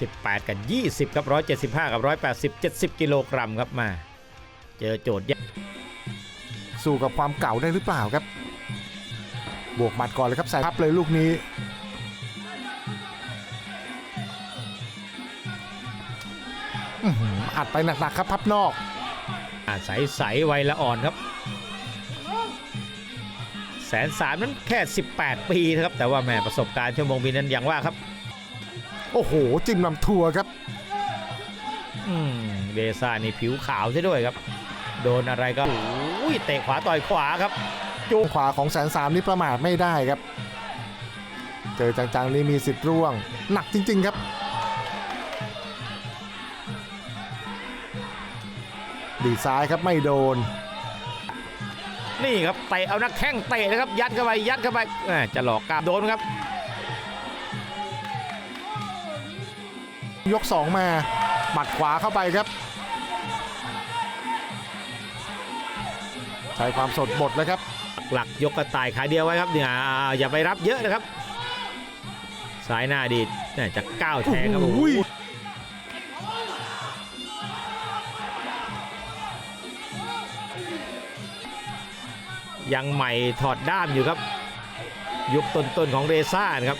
18 กับ 20 ครับ 175 กับ 180 70 กิโลกรัมครับมา เจอโจทย์ยากสู้กับความเก่าได้หรือเปล่าครับ บวกหมัดก่อนเลยครับใส่พับเลยลูกนี้อื้อหืออัดไปหนักๆครับพับนอกอ่าใสใสๆวัยละอ่อนครับ แสนสามนั้นแค่ 18 ปีนะครับ แต่ว่าแหมประสบการณ์ชั่วโมงบินนั้นอย่างว่าครับ โอ้โห จิ้มลำทัวครับอืมเดซ่านี่ผิวขาวซะด้วยครับ โดนอะไรก็โอ้ยเตะขวาต่อยขวาครับจูงขวาของแสนสามนี่ประมาทไม่ได้ครับ เจอจังๆนี่มีสิทธิ์ร่วง หนักจริง ๆครับดีดซ้ายครับไม่โดน นี่ครับเตะเอานักแข้งเตะนะครับ ยัดเข้าไปยัดเข้าไปแหม่จะหลอกกล้ามโดนครับ ยก 2 มาหมัดขวาเข้าไปครับ ใช้ความสดบดแล้วครับ หลักยกกระต่ายขาเดียวไว้ครับเนี่ยอ่าอย่าไปรับเยอะนะครับสายหน้าดีดแหม่จะก้าวแทงครับโอ้โหโอ้โหยังใหม่ถอดด้ามอยู่ครับ ยุคต้นๆของเรซ่านะครับ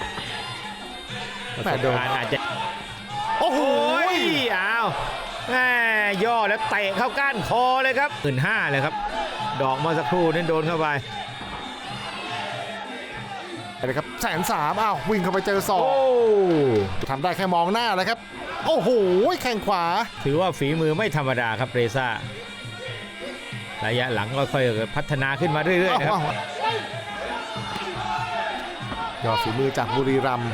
ประสบการณ์อาจจะ โอ้โหโอ้ยอ้าวแม่ย่อแล้วเตะเข้าก้านคอเลยครับหมื่นห้าเลยครับ ดอกเมื่อสักครู่นั้นโดนเข้าไปนะครับแสนสามอ้าววิ่งเข้าไปเจอศอกโอ้ทำได้แค่มองหน้าแล้วครับ โอ้โหแข่งขวา ถือว่าฝีมือไม่ธรรมดาครับเรซ่าระยะหลังก็ค่อยๆพัฒนาขึ้นมาเรื่อยๆนะครับยอดฝีมือจากบุรีรัมย์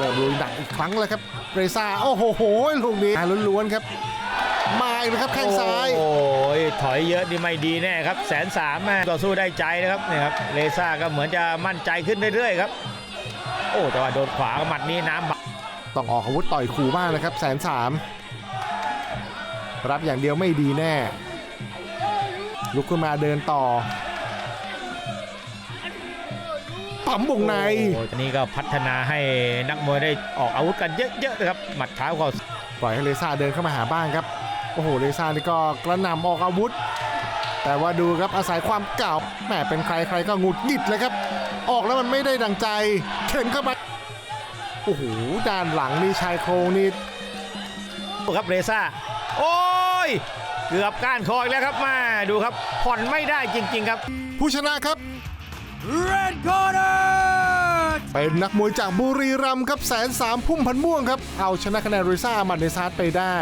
เริ่มลุยหนักอีกครั้งแล้วครับเรซ่าโอ้โหลูกนี้มาล้วนๆครับ มาอีกนะครับแข้งซ้าย โอ้ยถอยเยอะนี่ไม่ดีแน่ครับแสนสามต่อสู้ได้ใจนะครับนี่ครับเรซ่าก็เหมือนจะมั่นใจขึ้นเรื่อยๆครับ โอ้แต่ว่าโดนขวาหมัดนี้น้ำบักต้องออกอาวุธต่อยขู่บ้างนะครับแสนสามรับอย่างเดียวไม่ดีแน่ ลุกขึ้นมาเดินต่อ ปั๊มวงในโอ้ยตอนนี้ก็พัฒนาให้นักมวยได้ออกอาวุธกันเยอะๆนะครับหมัดเท้าก็ปล่อยให้เลซ่าเดินเข้ามาหาบ้างครับโอ้โหเลซ่านี่ก็กระหน่ำออกอาวุธ แต่ว่าดูครับอาศัยความเก่าแหมเป็นใครใครก็หงุดหงิดเลยครับ ออกแล้วมันไม่ได้ดังใจเข็นเข้าไปโอ้โหด้านหลังนี่ชายโครงนี่ครับเรซ่าโอ้ยเกือบก้านคออีกแล้วครับมาดูครับผ่อนไม่ได้จริง ๆ ครับ ผู้ชนะครับ Red Corner เป็นนักมวยจากบุรีรัมย์ครับแสนสามพุ่มพันม่วงครับ เอาชนะคะแนนรุยซ่ามันเดซาร์ไปได้